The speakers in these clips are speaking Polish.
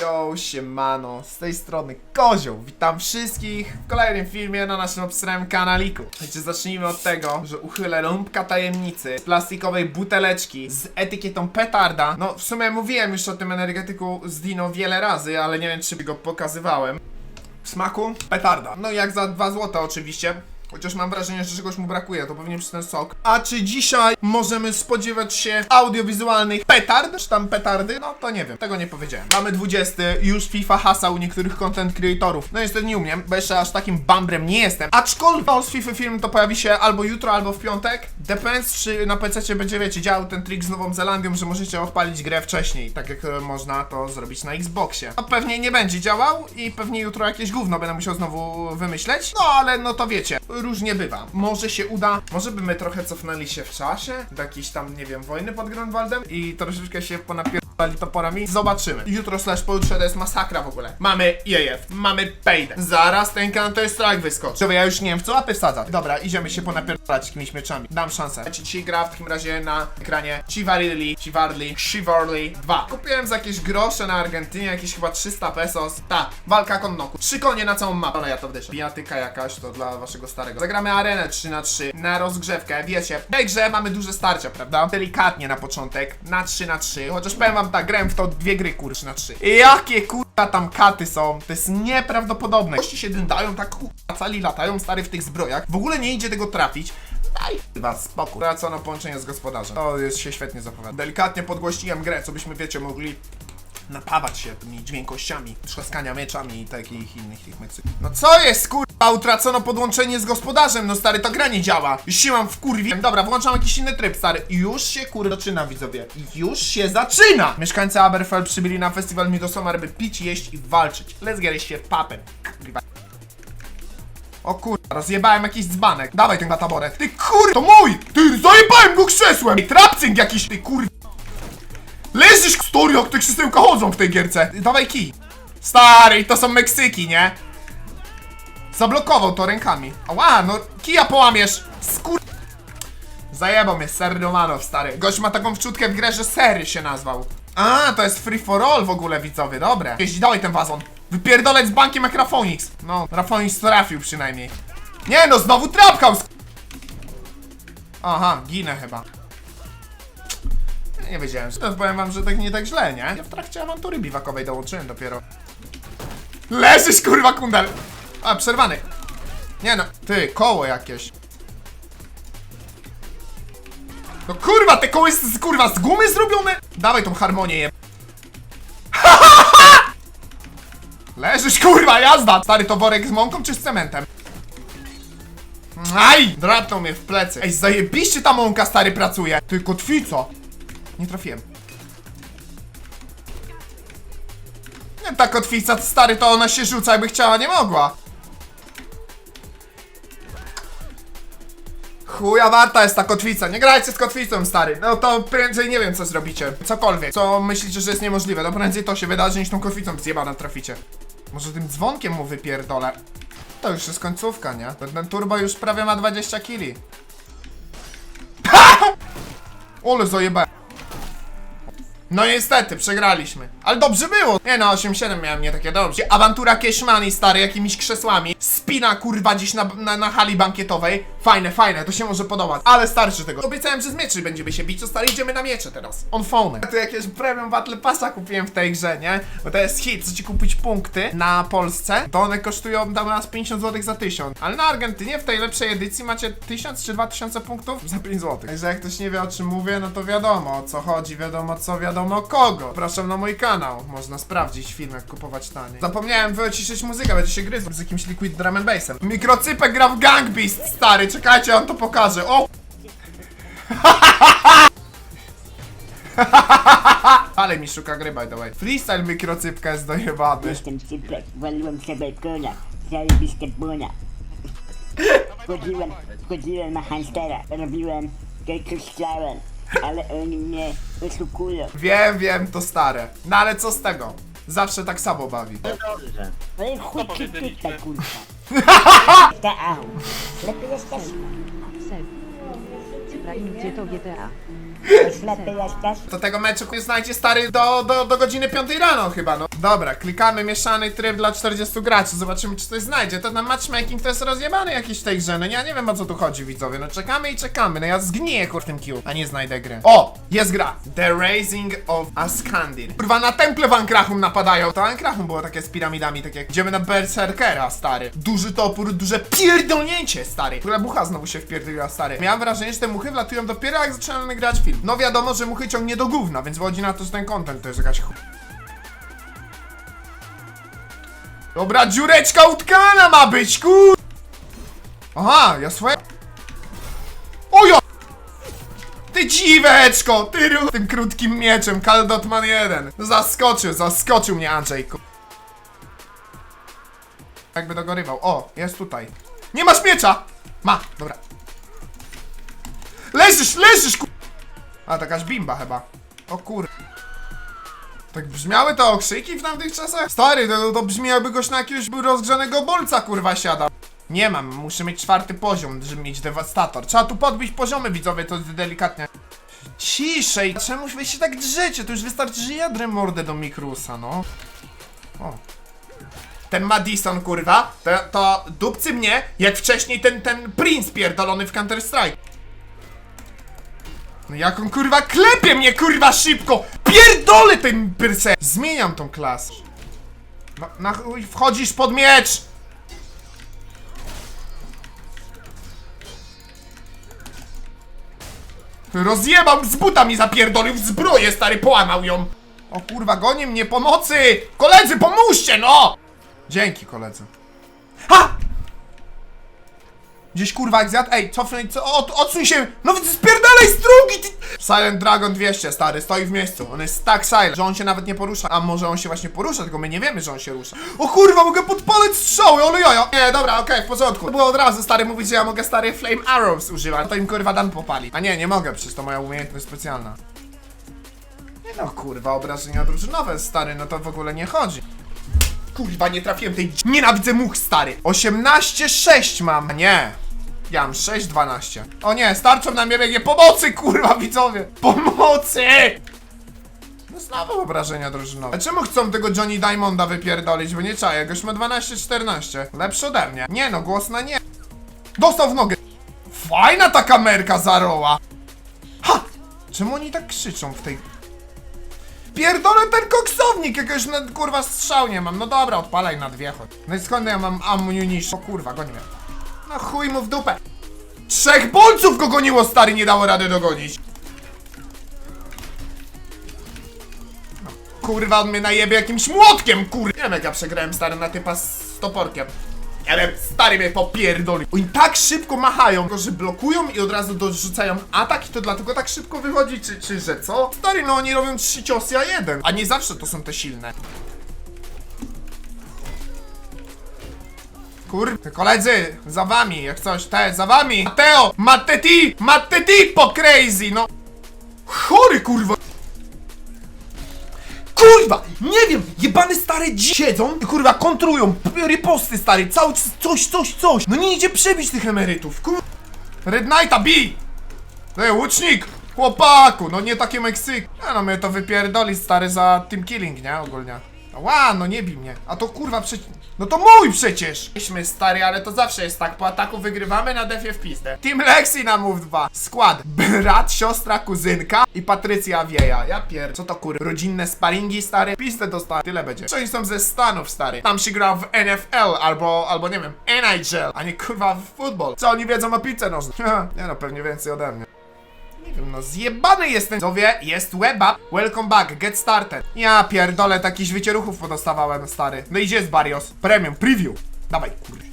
Yo, siemano, z tej strony Kozioł. Witam wszystkich w kolejnym filmie na naszym obsrem kanaliku. Słuchajcie, zacznijmy od tego, że uchylę lumpka tajemnicy z plastikowej buteleczki z etykietą petarda. No, w sumie mówiłem już o tym energetyku z Dino wiele razy, ale nie wiem, czy go pokazywałem. W smaku petarda. No jak za 2 złote oczywiście. Chociaż mam wrażenie, że czegoś mu brakuje, to pewnie przez ten sok. A czy dzisiaj możemy spodziewać się audiowizualnych petard? Czy tam petardy? No to nie wiem, tego nie powiedziałem. Mamy 20, już FIFA hasa u niektórych content creatorów. No niestety nie umiem, bo jeszcze aż takim bambrem nie jestem. Aczkolwiek z FIFA film to pojawi się albo jutro, albo w piątek. Depends, czy na PC będzie, wiecie, działał ten trik z Nową Zelandią, że możecie odpalić grę wcześniej, tak jak e, można to zrobić na Xboxie. No pewnie nie będzie działał i pewnie jutro jakieś gówno będę musiał znowu wymyśleć. No ale no to wiecie, różnie bywa. Może się uda, może by my trochę cofnęli się w czasie, do jakiejś tam, nie wiem, wojny pod Grunwaldem i troszeczkę się ponapierdali toporami. Zobaczymy. Jutro slash pojutrze to jest masakra w ogóle. Mamy EAF, mamy Payday. Zaraz ten Counter Strike wyskoczy. Dobra, ja już nie wiem w co łapy wsadzać. Dobra, idziemy się ponapierdalać jakimiś mieczami. Dam szansę. Ci dzisiaj gra w takim razie na ekranie Chivalry, Chivalry, Chivalry 2. Kupiłem za jakieś grosze na Argentynie, jakieś chyba 300 pesos. Ta, walka konnoku. Trzy konie na całą mapę, ale ja to wdyszę. Bijatyka jakaś, to dla waszego starego. Zagramy arenę 3 na 3 na rozgrzewkę, wiecie. W tej grze mamy duże starcia, prawda? Delikatnie na początek, na 3 na 3 chociaż powiem wam tak, grałem w to dwie gry, kur, 3 na 3 Jakie kurwa tam katy są, to jest nieprawdopodobne. Gości się dędają, tak kurwa, cali latają, stary w tych zbrojach. W ogóle nie idzie tego trafić. Daj chyba spokój. Wracono połączenie z gospodarzem. To jest się świetnie zapowiada. Delikatnie podgłośniłem grę, co byśmy, wiecie, mogli napawać się tymi dźwiękościami, trzaskania mieczami i takich innych tych mecy. No co jest kurwa, utracono podłączenie z gospodarzem, no stary, ta gra nie działa. Już mam w kurwie. Dobra, włączam jakiś inny tryb, stary. Już się kurwa zaczyna, widzowie. Już się zaczyna! Mieszkańcy Aberfell przybyli na festiwal Midsommar, by pić, jeść i walczyć. Let's get się papem. Kurwa. O kurwa, rozjebałem jakiś dzbanek. Dawaj ten taboret. Ty kur... To mój! Ty, zajebałem go krzesłem! Ej, trapcing jakiś, ty kur... Leżysz story, jak te krzesełka chodzą w tej gierce. Dawaj kij. Stary, to są Meksyki, nie? Zablokował to rękami. Ała, no kija połamiesz. Skur... Zajebał mnie Ser Romanow, stary. Gość ma taką wczutkę w grze, że Sery się nazwał. A, to jest free for all w ogóle, widzowie, dobre. Jeździ, dawaj ten wazon. Wypierdoleć z bankiem jak Rafonix. No, Rafonix trafił przynajmniej. Nie no, znowu trapkał. Aha, ginę chyba. Nie wiedziałem, że powiem wam, że tak nie tak źle, nie? Ja w trakcie awantury biwakowej dołączyłem dopiero. Leżysz, kurwa, kundel! A, przerwany. Nie no, ty, koło jakieś. No kurwa, te koło jest kurwa z gumy zrobione? Dawaj tą harmonię je. Leżysz, kurwa, jazda! Stary, to worek z mąką czy z cementem? Aj! Drapnął mnie w plecy. Ej, zajebiście ta mąka, stary, pracuje. Ty, kotwico. Nie trafiłem. Nie, ta kotwica, stary, to ona się rzuca, jakby chciała, nie mogła. Chuja warta jest ta kotwica, nie grajcie z kotwicą, stary. No to prędzej nie wiem, co zrobicie. Cokolwiek, co myślicie, że jest niemożliwe, no prędzej to się wydarzy, niż tą kotwicą zjebana traficie. Może tym dzwonkiem mu wypierdolę. To już jest końcówka, nie? Ten, turbo już prawie ma 20 kili. Ole zajebałem. No niestety, przegraliśmy. Ale dobrze było. Nie no, 8-7 miałem nie takie dobrze. Awantura Cashmani, stary, jakimiś krzesłami. Spina, kurwa, gdzieś na, na, na hali bankietowej. Fajne, fajne, to się może podobać. Ale starczy tego. Obiecałem, że z mieczy będziemy się bić, to stary, idziemy na miecze teraz. On phone. Tu jakieś premium battle passa kupiłem w tej grze, nie? Bo to jest hit, chcecie kupić punkty na Polsce, to one kosztują tam nas 50 zł za 1000. Ale na Argentynie w tej lepszej edycji macie 1000 czy 2000 punktów za 5 zł. Także jak ktoś nie wie o czym mówię, no to wiadomo o co chodzi, wiadomo co, wiadomo kogo. Zapraszam na mój kanał, można sprawdzić film jak kupować taniej. Zapomniałem wyciszyć muzykę, będzie się gryzł z jakimś liquid drum and bassem. Mikrocypek gra w Gang Beast, stary, czekajcie, on to pokaże. O! Ale mi szuka gry, by the way. Freestyle mikrocypka jest dojebany. Jestem cypek, waliłem sobie konia, zajebiste bunia. Chodziłem, chodziłem na hamstera, robiłem tylko chciałem, ale oni mnie oszukują. Wiem, wiem, to stare. No ale co z tego? Zawsze tak samo bawi. Ale chuj ci tutaj, kurwa. Ta au. Lepiej jesteś. Seb. Cyprain gdzie to GTA? Ślepy jesteś? To tego meczu nie znajdzie stary do, do, do godziny 5 rano chyba, no. Dobra, klikamy mieszany tryb dla 40 graczy, zobaczymy czy coś znajdzie. To ten matchmaking to jest rozjebany jakiś tej grze, no ja nie wiem o co tu chodzi widzowie, no czekamy i czekamy, no ja zgniję kur tym kill, a nie znajdę gry. O, jest gra! The Raising of Ascandir. Kurwa, na temple w Ankrachum napadają. To Ankrachum było takie z piramidami, takie jak idziemy na Berserkera, stary. Duży topór, duże pierdolnięcie, stary. Która mucha znowu się wpierdoliła, stary. Miałem wrażenie, że te muchy wlatują dopiero jak zaczynamy grać film. No wiadomo, że muchy ciągnie do gówna, więc wychodzi na to, że ten content to jest jakaś chu... Dobra, dziureczka utkana ma być, kur... Aha, ja swoje... Ojo! Ty dziweczko! Ty ru... Tym krótkim mieczem, Kaldotman 1. Zaskoczył, zaskoczył mnie Andrzej, ku... Jakby dogorywał. O, jest tutaj. Nie masz miecza! Ma, dobra. Leżysz, leżysz, ku... A, takaż bimba chyba. O kur... Tak brzmiały te okrzyki w tamtych czasach? Stary, to, to brzmi jakby goś na jakiegoś rozgrzanego bolca kurwa siada. Nie mam, muszę mieć czwarty poziom, żeby mieć dewastator. Trzeba tu podbić poziomy widzowie, to delikatnie. Ciszej, czemu wy się tak drzecie? To już wystarczy, że ja drę mordę do Mikrusa, no. O. Ten Madison, kurwa, to, to dupcy mnie, jak wcześniej ten, ten Prince pierdolony w Counter-Strike. No jak on kurwa klepie mnie kurwa szybko! Pierdolę ten pyrse! Zmieniam tą klasę. No, na chuj wchodzisz pod miecz! Rozjebał z buta mi zapierdolił w zbroję, stary, połamał ją! O kurwa, goni mnie pomocy! Koledzy, pomóżcie, no! Dzięki, koledzy. Gdzieś kurwa jak zjadł, ej, cofnij, co, od, odsuń się, no spierdalaj z drogi, ty... Silent Dragon 200, stary, stoi w miejscu, on jest tak silent, że on się nawet nie porusza, a może on się właśnie porusza, tylko my nie wiemy, że on się rusza. O kurwa, mogę podpalać strzały, ale jaja. Nie, dobra, okej, w porządku. To było od razu, stary, mówić, że ja mogę, stary, Flame Arrows używać, to im kurwa dan popali. A nie, nie mogę, przecież to moja umiejętność specjalna. Nie no, kurwa, obrażenia drużynowe, stary, no to w ogóle nie chodzi. Kurwa, nie trafiłem tej... Nienawidzę much, stary. 18-6 mam. Nie. Ja mam 6-12. O nie, starczą na mnie biegnie pomocy, kurwa, widzowie. Pomocy! No znowu obrażenia drużynowe. A czemu chcą tego Johnny Diamonda wypierdolić? Bo nie czaję, goś ma 12-14. Lepszy ode mnie. Nie no, głos na nie. Dostał w nogę. Fajna ta kamerka zaroła. Ha! Czemu oni tak krzyczą w tej Pierdolę ten koksownik, jakiegoś na, kurwa strzał nie mam. No dobra, odpalaj na dwie chodź. No i skąd ja mam ammunition? O kurwa, goni mnie. No chuj mu w dupę. Trzech bolców go goniło, stary, nie dało rady dogonić. No, kurwa, on mnie najebie jakimś młotkiem, kur... Nie wiem jak ja przegrałem, stary, na typa z toporkiem. Ale stary mnie popierdoli. Oni tak szybko machają, tylko że blokują i od razu dorzucają atak i to dlatego tak szybko wychodzi, czy, czy że co? Stary, no oni robią trzy ciosy, a jeden. A nie zawsze to są te silne. Kur... Koledzy, za wami, jak coś, te, za wami! Mateo! Matteti! Matteti po crazy, no! Chory, kurwa! Kurwa! Nie wiem! Jebany stare dzi- siedzą i kurwa kontrują, p- riposty stary, cały coś, coś, coś! No nie idzie przebić tych emerytów, kur... Red Knighta, bij! Ej, łucznik! Chłopaku, no nie takie Meksyk. A no mnie to wypierdoli stary za team killing, nie? Ogólnie. Ła, no nie bij mnie. A to kurwa przecież... No to mój przecież! Myśmy stary, ale to zawsze jest tak. Po ataku wygrywamy na defie w pizdę. Team Lexi na move 2. Skład. Brat, siostra, kuzynka i Patrycja Wieja. Ja pier... Co to kur... Rodzinne sparingi, stary? Pizdę dostałem. Tyle będzie. Czy oni są ze Stanów, stary? Tam się gra w NFL albo, albo nie wiem, NHL, a nie kurwa w futbol. Co oni wiedzą o piłce nożnej? nie no, pewnie więcej ode mnie. No zjebany jestem. Zowie, jest weba. Welcome back, get started. Ja pierdolę, takich wycieruchów podostawałem, stary. No i gdzie jest Barrios? Premium, preview. Dawaj, kurwa.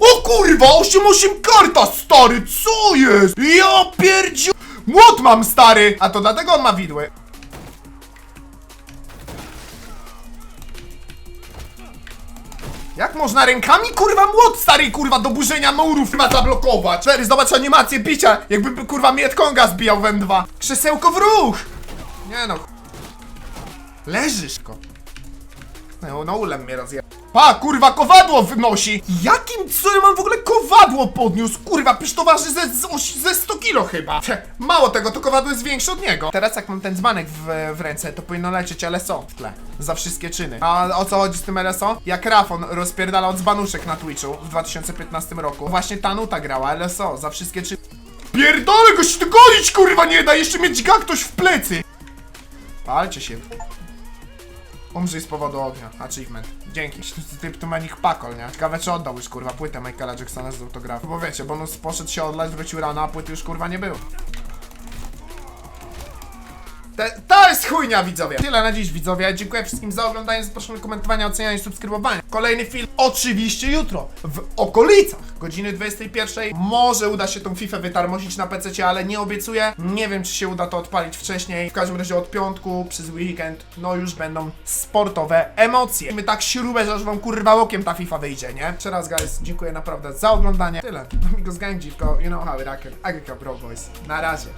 O kurwa, 8-8 karta, stary, co jest? Ja pierdziu... Młot mam, stary! A to dlatego on ma widły. Jak można rękami kurwa młot stary kurwa do burzenia murów chyba zablokować? Cztery, zobacz animację bicia, jakby kurwa Mietkonga zbijał w M2. Krzesełko w ruch! Nie no. Leżysz ko. No, no ulem mnie rozje... Pa, kurwa, kowadło wynosi! Jakim cudem mam w ogóle kowadło podniósł? Kurwa, przecież to waży ze, ze, oś- ze 100 kilo chyba. Cie, Mało tego, to kowadło jest większe od niego. Teraz jak mam ten dzbanek w, w ręce, to powinno lecieć LSO w tle. Za wszystkie czyny. A o co chodzi z tym LSO? Jak Rafon rozpierdalał dzbanuszek na Twitchu w 2015 roku. Właśnie ta nuta grała LSO za wszystkie czyny. Pierdolę go się tu gonić, kurwa, nie da! Jeszcze mieć ga ktoś w plecy! Palcie się. Umrzyj z powodu ognia. Achievement. Dzięki. Typ tu ma nich pakol, nie? Ciekawe czy oddał już kurwa płytę Michaela Jacksona z autografu. Bo wiecie, bonus poszedł się odlać, wrócił rano, a płyty już kurwa nie było. Te, to jest chujnia widzowie! Tyle na dziś widzowie. Dziękuję wszystkim za oglądanie, zapraszam do komentowania, oceniania i subskrybowania. Kolejny film oczywiście jutro w okolicach godziny 21. Może uda się tą FIFA wytarmosić na PC, ale nie obiecuję. Nie wiem czy się uda to odpalić wcześniej. W każdym razie od piątku przez weekend no już będą sportowe emocje. My tak śrubę, że aż wam kurwa ta FIFA wyjdzie, nie? Jeszcze raz guys, dziękuję naprawdę za oglądanie. Tyle. Amigos Gang Dziwko, you know how it I can, I can bro boys. Na razie.